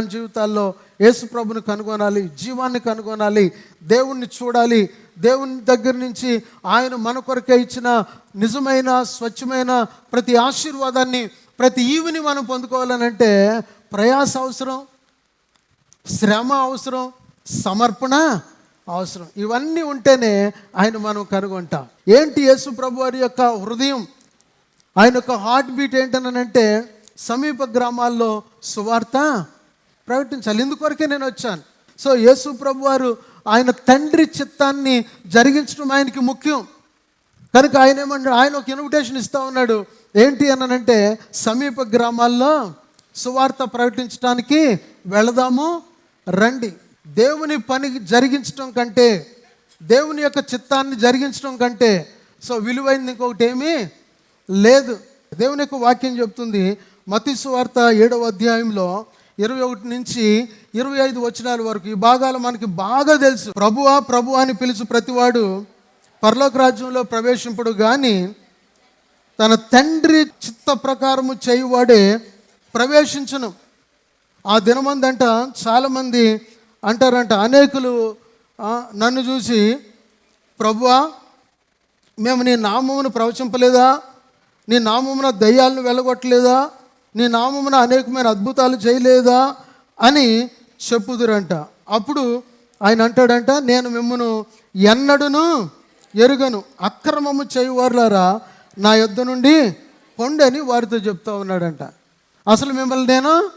మన జీవితాల్లో యేసు ప్రభుని కనుగొనాలి జీవాన్ని కనుగొనాలి దేవుణ్ణి చూడాలి దేవుని దగ్గర నుంచి ఆయన మన కొరకే ఇచ్చిన నిజమైన స్వచ్ఛమైన ప్రతి ఆశీర్వాదాన్ని ప్రతి ఈవిని మనం పొందుకోవాలనంటే ప్రయాస అవసరం శ్రమ అవసరం సమర్పణ అవసరం. ఇవన్నీ ఉంటేనే ఆయన మనం కనుగొంటాం. ఏంటి యేసు ప్రభు వారి యొక్క హృదయం? ఆయన యొక్క హార్ట్ బీట్ ఏంటనంటే సమీప గ్రామాల్లో సువార్త ప్రకటించాలి. ఇందుకొరకే నేను వచ్చాను. సో యేసు ప్రభు వారు ఆయన తండ్రి చిత్తాన్ని జరిగించడం ఆయనకి ముఖ్యం. కనుక ఆయన ఏమన్నాడు ఆయన ఒక ఇన్విటేషన్ ఇస్తా ఉన్నాడు. ఏంటి అనంటే సమీప గ్రామాల్లో సువార్త ప్రకటించడానికి వెళదాము రండి. దేవుని పని జరిగించడం కంటే దేవుని యొక్క చిత్తాన్ని జరిగించడం కంటే సో విలువైంది ఇంకొకటి ఏమీ లేదు. దేవుని యొక్క వాక్యం చెప్తుంది మతి సువార్త ఏడవ అధ్యాయంలో ఇరవై ఒకటి నుంచి ఇరవై ఐదు వచనాల వరకు ఈ భాగాలు మనకి బాగా తెలుసు. ప్రభువా ప్రభు అని పిలుచు ప్రతివాడు పరలోక రాజ్యంలో ప్రవేశింపడు కానీ తన తండ్రి చిత్త ప్రకారము చేయువాడే ప్రవేశించను. ఆ దినమందంట చాలామంది అంటారంట అనేకులు నన్ను చూసి ప్రభువా మేము నీ నామమును ప్రవచింపలేదా? నీ నామమున దయ్యాలను వెళ్ళగొట్టలేదా? నీ నామమున అనేకమైన అద్భుతాలు చేయలేదా అని చెప్పుదురంట. అప్పుడు ఆయన అంటాడంట నేను మిమ్మను ఎన్నడును ఎరుగను. అక్రమము చేయువారులారా నా యొద్ద నుండి పొండని వారితో చెప్తా ఉన్నాడంట. అసలు మిమ్మల్ని నేను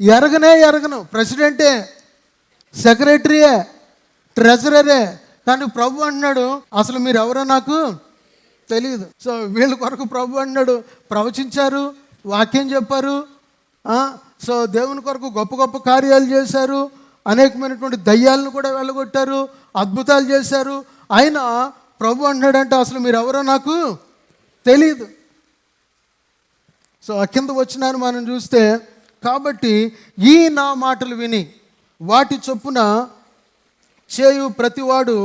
ఎరగనే ఎరగను. ప్రెసిడెంటే సెక్రటరీయే ట్రెజరరే. కానీ ప్రభు అన్నాడు అసలు మీరు ఎవరో నాకు తెలియదు సో వీళ్ళ కొరకు ప్రభు అన్నాడు ప్రవచించారు వాక్యం చెప్పారు సో దేవుని కొరకు గొప్ప గొప్ప కార్యాలు చేశారు అనేకమైనటువంటి దయ్యాలను కూడా వెళ్ళగొట్టారు అద్భుతాలు చేశారు. అయినా ప్రభు అంటున్నాడంటే అసలు మీరు ఎవరో నాకు తెలియదు సో కింద వచ్చినాను మనం చూస్తే కాబట్టి ఈ నా మాటలు విని వాటి చొప్పున చేయు ప్రతివాడు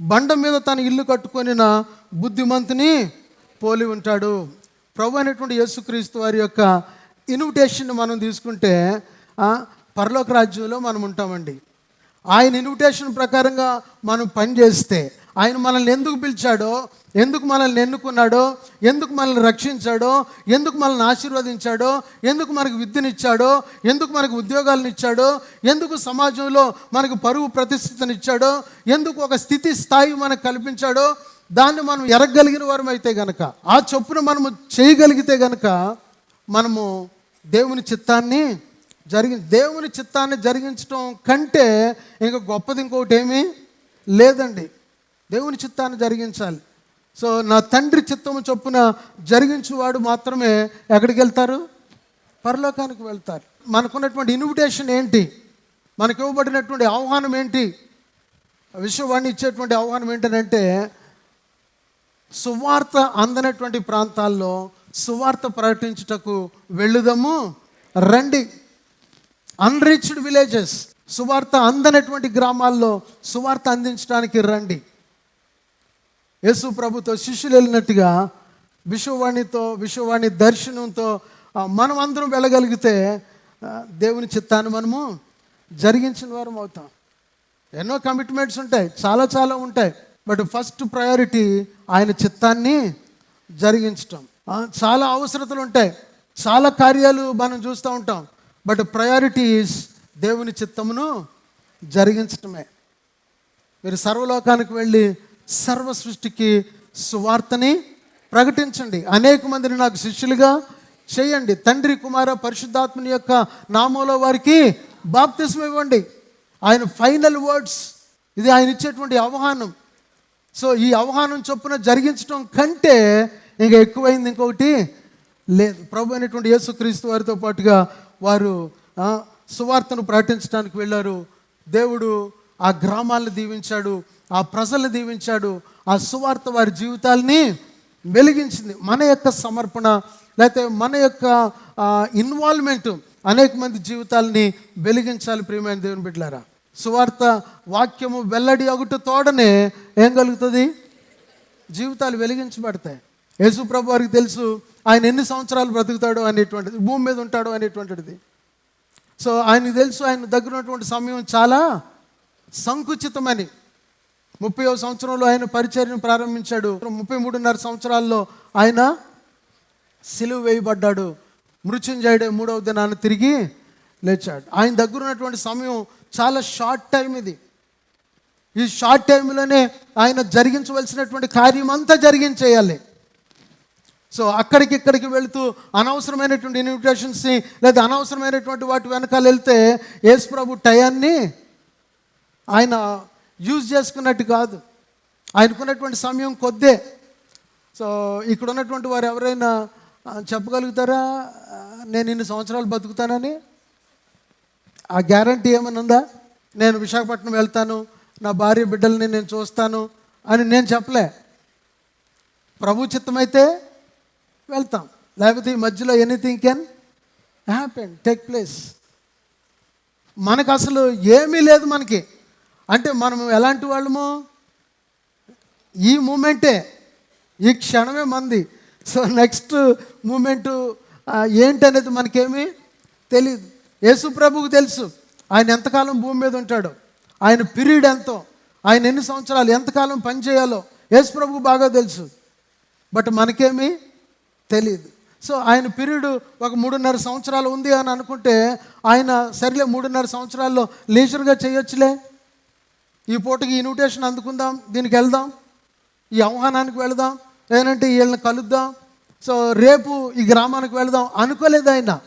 బండ మీద తన ఇల్లు కట్టుకొనిన బుద్ధిమంతుని పోలి ఉంటాడు. ప్రభు అయినటువంటి యేసుక్రీస్తు వారి యొక్క ఇన్విటేషన్ మనం తీసుకుంటే పరలోక రాజ్యంలో మనం ఉంటామండి. ఆయన ఇన్విటేషన్ ప్రకారంగా మనం పనిచేస్తే ఆయన మనల్ని ఎందుకు పిలిచాడో ఎందుకు మనల్ని ఎన్నుకున్నాడో ఎందుకు మనల్ని రక్షించాడో ఎందుకు మనల్ని ఆశీర్వదించాడో ఎందుకు మనకు విద్యనిచ్చాడో ఎందుకు మనకు ఉద్యోగాలను ఇచ్చాడో ఎందుకు సమాజంలో మనకు పరువు ప్రతిష్ఠితనిచ్చాడో ఎందుకు ఒక స్థితి స్థాయి మనకు కల్పించాడో దాన్ని మనం ఎరగలిగిన వారం అయితే గనక ఆ చొప్పున మనము చేయగలిగితే గనక మనము దేవుని చిత్తాన్ని జరిగి దేవుని చిత్తాన్ని జరిగించడం కంటే ఇంకా గొప్పది ఇంకొకటి ఏమీ లేదండి. దేవుని చిత్తాన్ని జరిగించాలి. సో నా తండ్రి చిత్తము చొప్పున జరిగించువాడు మాత్రమే ఎక్కడికి వెళ్తారు? పరలోకానికి వెళ్తారు. మనకున్నటువంటి ఇన్విటేషన్ ఏంటి? మనకి ఇవ్వబడినటువంటి ఆహ్వానం ఏంటి? విశ్వవాణి ఇచ్చేటువంటి ఆహ్వానం ఏంటంటే సువార్త అందనటువంటి ప్రాంతాల్లో సువార్త ప్రకటించుటకు వెళ్ళుదాము. రండి. అన్రిచ్డ్ విలేజెస్ సువార్త అందనటువంటి గ్రామాల్లో సువార్త అందించడానికి రండి. యేసు ప్రభుతో శిష్యులు వెళ్ళినట్టుగా విశ్వవాణితో విశ్వవాణి దర్శనంతో మనం అందరం వెళ్ళగలిగితే దేవుని చిత్తాన్ని మనము జరిగించిన వారం అవుతాం. ఎన్నో కమిట్మెంట్స్ ఉంటాయి. చాలా చాలా ఉంటాయి. బట్ ఫస్ట్ ప్రయారిటీ ఆయన చిత్తాన్ని జరిగించటం. చాలా అవసరతలు ఉంటాయి. చాలా కార్యాలు మనం చూస్తూ ఉంటాం. బట్ ప్రయారిటీస్ దేవుని చిత్తమును జరిగించటమే. మీరు సర్వలోకానికి వెళ్ళి సర్వ సృష్టికి సువార్తని ప్రకటించండి. అనేక మందిని నాకు శిష్యులుగా చేయండి. తండ్రి కుమార పరిశుద్ధాత్మని యొక్క నామంలో వారికి బాప్తిస్మ ఇవ్వండి. ఆయన ఫైనల్ వర్డ్స్. ఇది ఆయన ఇచ్చేటువంటి ఆహ్వానం. సో ఈ ఆహ్వానం చొప్పున జరిగించడం కంటే ఇంకా ఎక్కువైంది ఇంకొకటి లేదు ప్రభు అయినటువంటి యేసుక్రీస్తు వారితో పాటుగా వారు సువార్తను ప్రకటించడానికి వెళ్ళారు. దేవుడు ఆ గ్రామాలను దీవించాడు ఆ ప్రజల్ని దీవించాడు ఆ సువార్త వారి జీవితాల్ని వెలిగించింది. మన యొక్క సమర్పణ లేకపోతే మన యొక్క ఇన్వాల్వ్మెంట్ అనేక మంది జీవితాలని వెలిగించాలి ప్రియమైన దేవుని బిడ్డలారా. సువార్త వాక్యము వెల్లడి అగుట తోడనే ఏం కలుగుతుంది? జీవితాలు వెలిగించబడతాయి. యేసు ప్రభు వారికి తెలుసు ఆయన ఎన్ని సంవత్సరాలు బ్రతుకుతాడో అనేటువంటిది భూమి మీద ఉంటాడు అనేటువంటిది. సో ఆయనకు తెలుసు ఆయన దగ్గర ఉన్నటువంటి సమయం చాలా సంకుచితమని. ముప్పై సంవత్సరంలో ఆయన పరిచర్యను ప్రారంభించాడు. ముప్పై మూడున్నర సంవత్సరాల్లో ఆయన సిలువ వేయబడ్డాడు. మృత్యుంజయుడే మూడవ దినాన్ని తిరిగి లేచాడు. ఆయన దగ్గర ఉన్నటువంటి సమయం చాలా షార్ట్ టైం ఇది. ఈ షార్ట్ టైంలోనే ఆయన జరిగించవలసినటువంటి కార్యం అంతా జరిగించేయాలి. సో అక్కడికి ఇక్కడికి వెళుతూ అనవసరమైనటువంటి ఇన్విటేషన్స్ని లేదా అనవసరమైనటువంటి వాటి వెనకాల వెళ్తే యేసు ప్రభు టయాన్ని ఆయన యూజ్ చేసుకున్నట్టు కాదు. ఆయనకున్నటువంటి సమయం కొద్దే. సో ఇక్కడ ఉన్నటువంటి వారు ఎవరైనా చెప్పగలుగుతారా? నేను ఇన్ని సంవత్సరాలు బతుకుతానని? ఆ గ్యారంటీ ఏమైనా ఉందా? నేను విశాఖపట్నం వెళ్తాను నా భార్య బిడ్డల్ని నేను చూస్తాను అని నేను చెప్పలే. ప్రభు చిత్తమైతే వెళ్తాం. లేకపోతే ఈ మధ్యలో anything can happen take place మనకు అసలు ఏమీ లేదు మనకి. అంటే మనం ఎలాంటి వాళ్ళము? ఈ మూమెంటే ఈ క్షణమే మంది. సో నెక్స్ట్ మూమెంటు ఏంటనేది మనకేమీ తెలియదు యేసు ప్రభుకు తెలుసు. ఆయన ఎంతకాలం భూమి మీద ఉంటాడో? ఆయన పీరియడ్ ఎంతో? ఆయన ఎన్ని సంవత్సరాలు ఎంతకాలం పని చేయాలో? యేసు ప్రభుకు బాగా తెలుసు. బట్ మనకేమీ తెలియదు సో ఆయన పీరియడ్ ఒక మూడున్నర సంవత్సరాలు ఉంది అని అనుకుంటే ఆయన సరిలే మూడున్నర సంవత్సరాల్లో లీజర్గా చేయొచ్చులే? ఈ పూటకి ఇన్విటేషన్ అందుకుందాం దీనికి వెళ్దాం ఈ ఆహ్వానానికి వెళదాం లేదంటే వీళ్ళని కలుద్దాం. సో రేపు ఈ గ్రామానికి వెళదాం అనుకోలేదు ఆయన.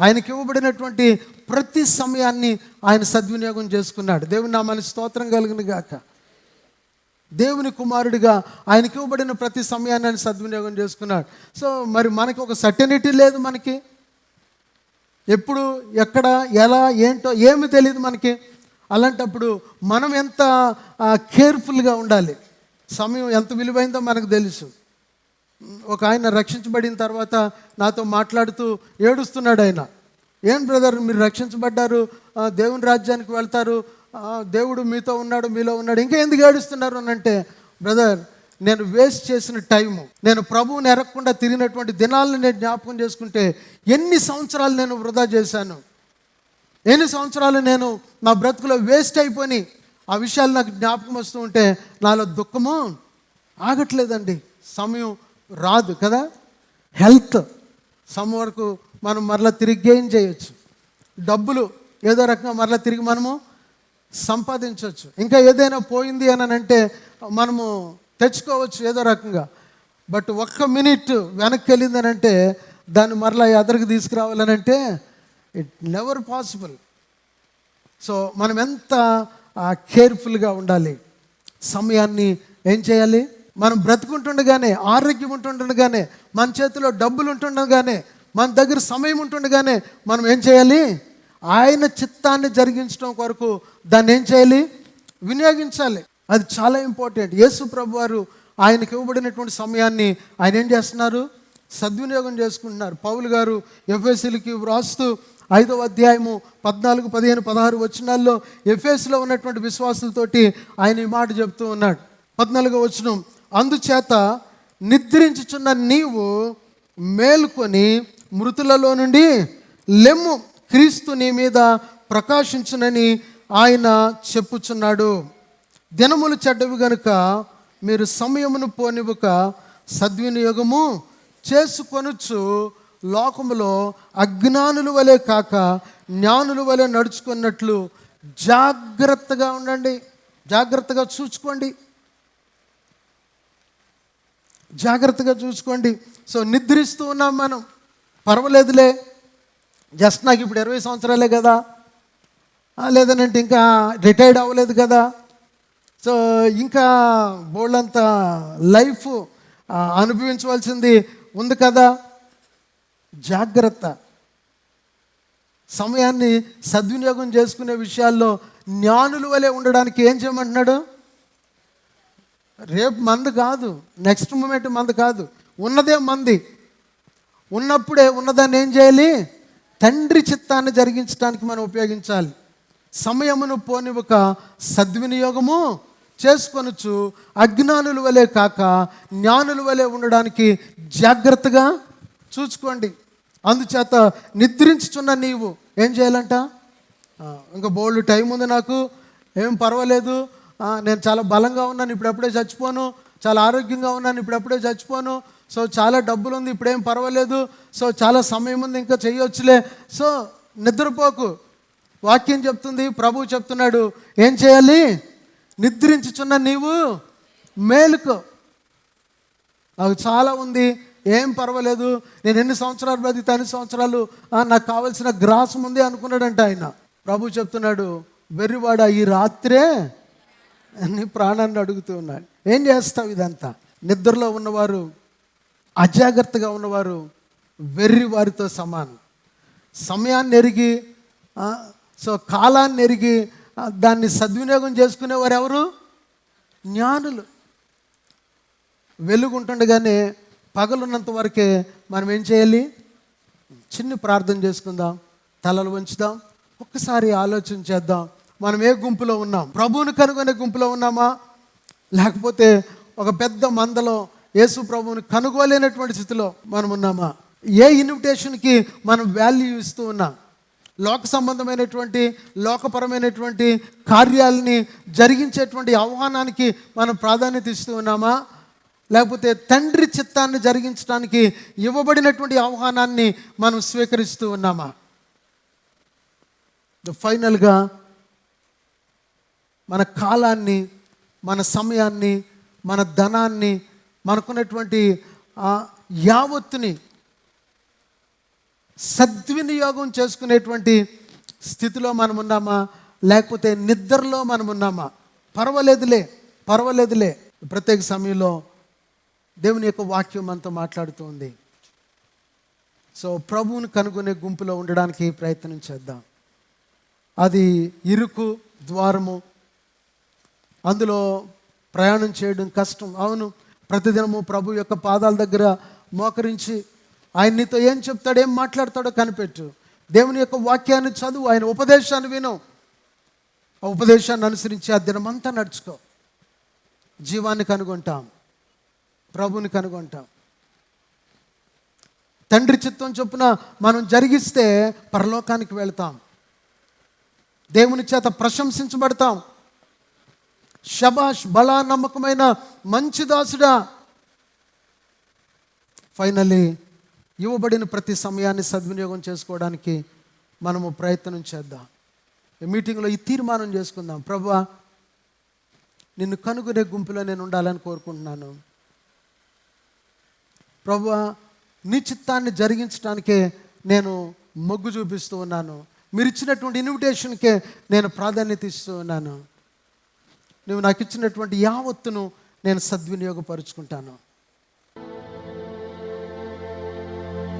ఆయనకి ఇవ్వబడినటువంటి ప్రతి సమయాన్ని ఆయన సద్వినియోగం చేసుకున్నాడు. దేవుని నామానికి స్తోత్రం కలిగిన గాక. దేవుని కుమారుడిగా ఆయనకి ఇవ్వబడిన ప్రతి సమయాన్ని ఆయన సద్వినియోగం చేసుకున్నాడు. సో మరి మనకి ఒక సర్టెనిటీ లేదు మనకి. ఎప్పుడు ఎక్కడ ఎలా ఏంటో ఏమి తెలియదు మనకి. అలాంటప్పుడు మనం ఎంత కేర్ఫుల్గా ఉండాలి. సమయం ఎంత విలువైందో మనకు తెలుసు. ఒక ఆయన రక్షించబడిన తర్వాత నాతో మాట్లాడుతూ ఏడుస్తున్నాడు ఆయన. ఏం బ్రదర్ మీరు రక్షించబడ్డారు? దేవుని రాజ్యానికి వెళ్తారు? దేవుడు మీతో ఉన్నాడు మీలో ఉన్నాడు ఇంకా ఎందుకు ఏడుస్తున్నారు? అని అంటే బ్రదర్ నేను వేస్ట్ చేసిన టైము నేను ప్రభువుని ఎరగకుండా తిరిగినటువంటి దినాలను నేను జ్ఞాపకం చేసుకుంటే ఎన్ని సంవత్సరాలు నేను వృధా చేశాను? ఎన్ని సంవత్సరాలు నేను నా బ్రతుకులో వేస్ట్ అయిపోయి ఆ విషయాలు నాకు జ్ఞాపకం వస్తూ ఉంటే నాలో దుఃఖము ఆగట్లేదండి. సమయం రాదు కదా? హెల్త్. సమ్ వరకు మనం మరలా తిరిగి గెయిన్ చేయొచ్చు. డబ్బులు ఏదో రకంగా మరలా తిరిగి మనము సంపాదించవచ్చు ఇంకా ఏదైనా పోయింది అని అంటే మనము తెచ్చుకోవచ్చు ఏదో రకంగా. బట్ ఒక్క మినిట్ వెనక్కి వెళ్ళిందని అంటే దాన్ని మరలా ఎదరికి తీసుకురావాలని అంటే ఇట్ నెవర్ పాసిబుల్ సో మనం ఎంత కేర్ఫుల్గా ఉండాలి. సమయాన్ని ఏం చేయాలి? మనం బ్రతుకుంటుండగానే ఆరోగ్యం ఉంటుండగానే మన చేతిలో డబ్బులు ఉంటుండగానే మన దగ్గర సమయం ఉంటుండగానే మనం ఏం చేయాలి? ఆయన చిత్తాన్ని జరిగించడం కొరకు దాన్ని ఏం చేయాలి? వినియోగించాలి. అది చాలా ఇంపార్టెంట్. యేసు ప్రభు వారు ఆయనకి ఇవ్వబడినటువంటి సమయాన్ని ఆయన ఏం చేస్తున్నారు? సద్వినియోగం చేసుకుంటున్నారు. పౌలు గారు ఎఫ్ఎస్సీలకి వ్రాస్తూ ఐదవ అధ్యాయము పద్నాలుగు పదిహేను పదహారు వచనాల్లో ఎఫ్ఎస్లో ఉన్నటువంటి విశ్వాసులతోటి ఆయన ఈ మాట చెప్తూ ఉన్నాడు. పద్నాలుగో వచనం అందుచేత నిద్రించుచున్న నీవు మేల్కొని మృతులలో నుండి లెమ్ము క్రీస్తు నీ మీద ప్రకాశించునని ఆయన చెప్పుచున్నాడు. దినములు చెడ్డవి గనుక మీరు సమయమును పోనివ్వక సద్వినియోగము చేసుకొనుచు లోకములో అజ్ఞానుల వలె కాక జ్ఞానుల వలె నడుచుకున్నట్లు జాగ్రత్తగా ఉండండి. జాగ్రత్తగా చూసుకోండి. జాగ్రత్తగా చూసుకోండి. సో నిద్రిస్తూ ఉన్నాం మనం. పర్వాలేదులే. జస్ట్ నాకు ఇప్పుడు ఇరవై సంవత్సరాలే కదా. లేదనంటే ఇంకా రిటైర్డ్ అవ్వలేదు కదా. సో ఇంకా బోళ్ళంత లైఫ్ అనుభవించవలసింది ఉంది కదా. జాగ్రత్త. సమయాన్ని సద్వినియోగం చేసుకునే విషయాల్లో జ్ఞానుల వలె ఉండడానికి ఏం చేయమంటున్నాడు? రేపు మంది కాదు నెక్స్ట్ మూమెంట్ మంది కాదు ఉన్నదే మంది. ఉన్నప్పుడే ఉన్నదాన్ని ఏం చేయాలి? తండ్రి చిత్తాన్ని జరిగించడానికి మనం ఉపయోగించాలి. సమయమును పోనివ్వక సద్వినియోగము చేసుకొనొచ్చు అజ్ఞానుల వలె కాక జ్ఞానుల వలె ఉండడానికి జాగ్రత్తగా చూసుకోండి. అందుచేత నిద్రించుచున్న నీవు ఏం చేయాలంట? ఇంకా బోల్డ్ టైం ఉంది నాకు ఏం పర్వాలేదు. నేను చాలా బలంగా ఉన్నాను ఇప్పుడప్పుడే చచ్చిపోను. చాలా ఆరోగ్యంగా ఉన్నాను ఇప్పుడప్పుడే చచ్చిపోను. సో చాలా డబ్బులు ఉంది ఇప్పుడేం పర్వాలేదు. సో చాలా సమయం ఉంది ఇంకా చేయొచ్చులే సో నిద్రపోకు. వాక్యం చెప్తుంది ప్రభు చెప్తున్నాడు ఏం చేయాలి? నిద్రించుచున్న నీవు మేలుకో. నాకు చాలా ఉంది ఏం పర్వాలేదు నేను ఎన్ని సంవత్సరాలు బ్రతికితే అన్ని సంవత్సరాలు నాకు కావలసిన గ్రాసం ఉంది అనుకున్నాడంట ఆయన. ప్రభు చెప్తున్నాడు వెర్రివాడ ఈ రాత్రే నీ ప్రాణాన్ని అడుగుతూ ఉన్నాడు. ఏం చేస్తావు ఇదంతా? నిద్రలో ఉన్నవారు అజాగ్రత్తగా ఉన్నవారు వెర్రి వారితో సమానం. సమయాన్ని ఎరిగి సో కాలాన్ని ఎరిగి దాన్ని సద్వినియోగం చేసుకునేవారు ఎవరు? జ్ఞానులు. వెలుగుంటుండగానే పగలున్నంత వరకే మనం ఏం చేయాలి? చిన్న ప్రార్థన చేసుకుందాం తలలు వంచుదాం ఒక్కసారి ఆలోచన చేద్దాం మనం ఏ గుంపులో ఉన్నాం? ప్రభువుని కనుగొనే గుంపులో ఉన్నామా? లేకపోతే ఒక పెద్ద మందలో యేసు ప్రభువుని కనుగోలేనటువంటి స్థితిలో మనం ఉన్నామా? ఏ ఇన్విటేషన్కి మనం వాల్యూ ఇస్తూ ఉన్నాం? లోక సంబంధమైనటువంటి లోకపరమైనటువంటి కార్యాలని జరిగించేటువంటి ఆహ్వానానికి మనం ప్రాధాన్యత ఇస్తూ ఉన్నామా? లేకపోతే తండ్రి చిత్తాన్ని జరిగించడానికి ఇవ్వబడినటువంటి ఆహ్వానాన్ని మనం స్వీకరిస్తూ ఉన్నామా? ఫైనల్గా మన కాలాన్ని మన సమయాన్ని మన ధనాన్ని మనకున్నటువంటి యావత్తుని సద్వినియోగం చేసుకునేటువంటి స్థితిలో మనం ఉన్నామా? లేకపోతే నిద్రలో మనం ఉన్నామా? పర్వాలేదులే పర్వాలేదులే. ప్రత్యేక సమయంలో దేవుని యొక్క వాక్యం మనతో మాట్లాడుతుంది సో ప్రభువుని కనుగొనే గుంపులో ఉండడానికి ప్రయత్నం చేద్దాం. అది ఇరుకు ద్వారము అందులో ప్రయాణం చేయడం కష్టం. అవును ప్రతిదినము ప్రభు యొక్క పాదాల దగ్గర మోకరించి ఆయన నీతో ఏం చెప్తాడు ఏం మాట్లాడతాడో కనిపెట్టు. దేవుని యొక్క వాక్యాన్ని చదువు ఆయన ఉపదేశాన్ని విను. ఆ ఉపదేశాన్ని అనుసరించి ఆ దినమంతా నడుచుకో. జీవాన్ని కనుగొంటాం ప్రభుని కనుగొంటాం. తండ్రి చిత్తం చొప్పున మనం జరిగిస్తే పరలోకానికి వెళ్తాం. దేవుని చేత ప్రశంసించబడతాం. షబాష్ బలా నమ్మకమైన మంచి దాసుడా. ఫైనల్లీ ఇవ్వబడిన ప్రతి సమయాన్ని సద్వినియోగం చేసుకోవడానికి మనము ప్రయత్నం చేద్దాం. ఈ మీటింగ్లో ఈ తీర్మానం చేసుకుందాం. ప్రభా నిన్ను కనుగొనే గుంపులో నేను ఉండాలని కోరుకుంటున్నాను. ప్రభా నీ చిత్తాన్ని జరిగించడానికే నేను మొగ్గు చూపిస్తూ ఉన్నాను. మీరు ఇచ్చినటువంటి ఇన్విటేషన్కే నేను ప్రాధాన్యత ఇస్తూ ఉన్నాను. నువ్వు నాకు ఇచ్చినటువంటి యావత్తును నేను సద్వినియోగపరుచుకుంటాను.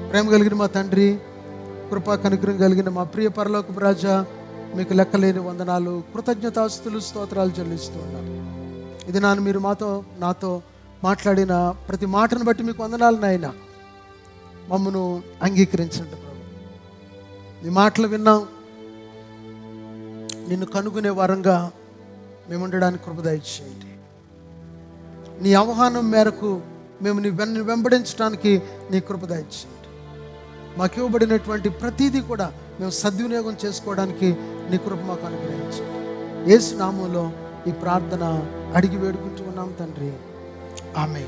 ప్రేమ కలిగిన మా తండ్రి కృపా కనుగ్రహం కలిగిన మా ప్రియ పరలోకపు రాజా మీకు లెక్కలేని వందనాలు కృతజ్ఞతాస్తులు స్తోత్రాలు చెల్లిస్తూ ఉన్నాను. ఇది నాన్న మీరు మాతో నాతో మాట్లాడిన ప్రతి మాటను బట్టి మీకు వందనాలు నాయన. మమ్మను అంగీకరించండి ప్రభు. నీ మాటలు విన్నాం. నిన్ను కనుగొనే వారంగా మేము ఉండడానికి కృపదయచేయండి నీ ఆహ్వానం మేరకు మేము నీ వెన్ వెంబడించడానికి నీ కృపదయచేయండి మాకు ఇవ్వబడినటువంటి ప్రతీదీ కూడా మేము సద్వినియోగం చేసుకోవడానికి నీ కృప మాకు అనుగ్రహించండి. ఏసు నామంలో ఈ ప్రార్థన అడిగి వేడుకుంటూ ఉన్నాం తండ్రి. ఆమె